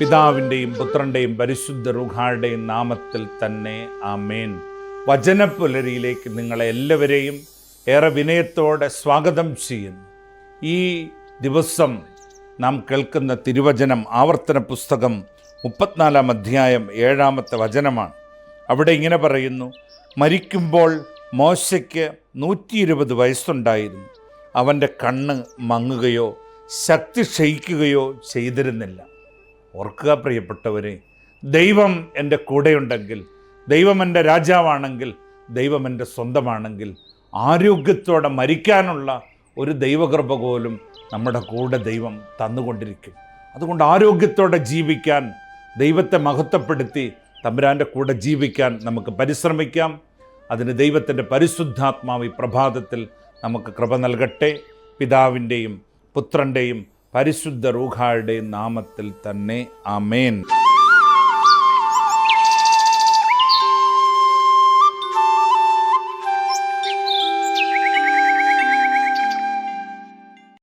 പിതാവിന്റെയും പുത്രന്റെയും പരിശുദ്ധ റുഹായുടെയും നാമത്തിൽ തന്നെ ആമേൻ. വചനപ്പുലരിയിലേക്ക് നിങ്ങളെ എല്ലാവരെയും ഏറെ വിനയത്തോടെ സ്വാഗതം ചെയ്യുന്നു. ഈ ദിവസം നാം കേൾക്കുന്ന തിരുവചനം ആവർത്തന പുസ്തകം മുപ്പത്തിനാലാം അധ്യായം ഏഴാമത്തെ വചനമാണ്. അവിടെ ഇങ്ങനെ പറയുന്നു മരിക്കുമ്പോൾ മോശയ്ക്ക് നൂറ്റി ഇരുപത് വയസ്സുണ്ടായിരുന്നു. അവന്റെ കണ്ണ് മങ്ങുകയോ ശക്തി ക്ഷയിക്കുകയോ ചെയ്തിരുന്നില്ല. ഓർക്കുക പ്രിയപ്പെട്ടവരെ ദൈവം എന്റെ കൂടെയുണ്ടെങ്കിൽ ദൈവം എന്റെ രാജാവാണെങ്കിൽ ദൈവം എന്റെ സ്വന്തമാണെങ്കിൽ ആരോഗ്യത്തോടെ മരിക്കാനുള്ള ഒരു ദൈവകൃപ പോലും നമ്മുടെ കൂടെ ദൈവം തന്നുകൊണ്ടിരിക്കും. അതുകൊണ്ട് ആരോഗ്യത്തോടെ ജീവിക്കാൻ ദൈവത്തെ മഹത്വപ്പെടുത്തി തമ്പുരാന്റെ കൂടെ ജീവിക്കാൻ നമുക്ക് പരിശ്രമിക്കാം. അതിന് ദൈവത്തിന്റെ പരിശുദ്ധാത്മാവ് ഈ പ്രഭാതത്തിൽ നമുക്ക് കൃപ നൽകട്ടെ. പിതാവിന്റെയും പുത്രന്റെയും പരിശുദ്ധ റൂഹായുടെയും നാമത്തിൽ തന്നെ ആമേൻ.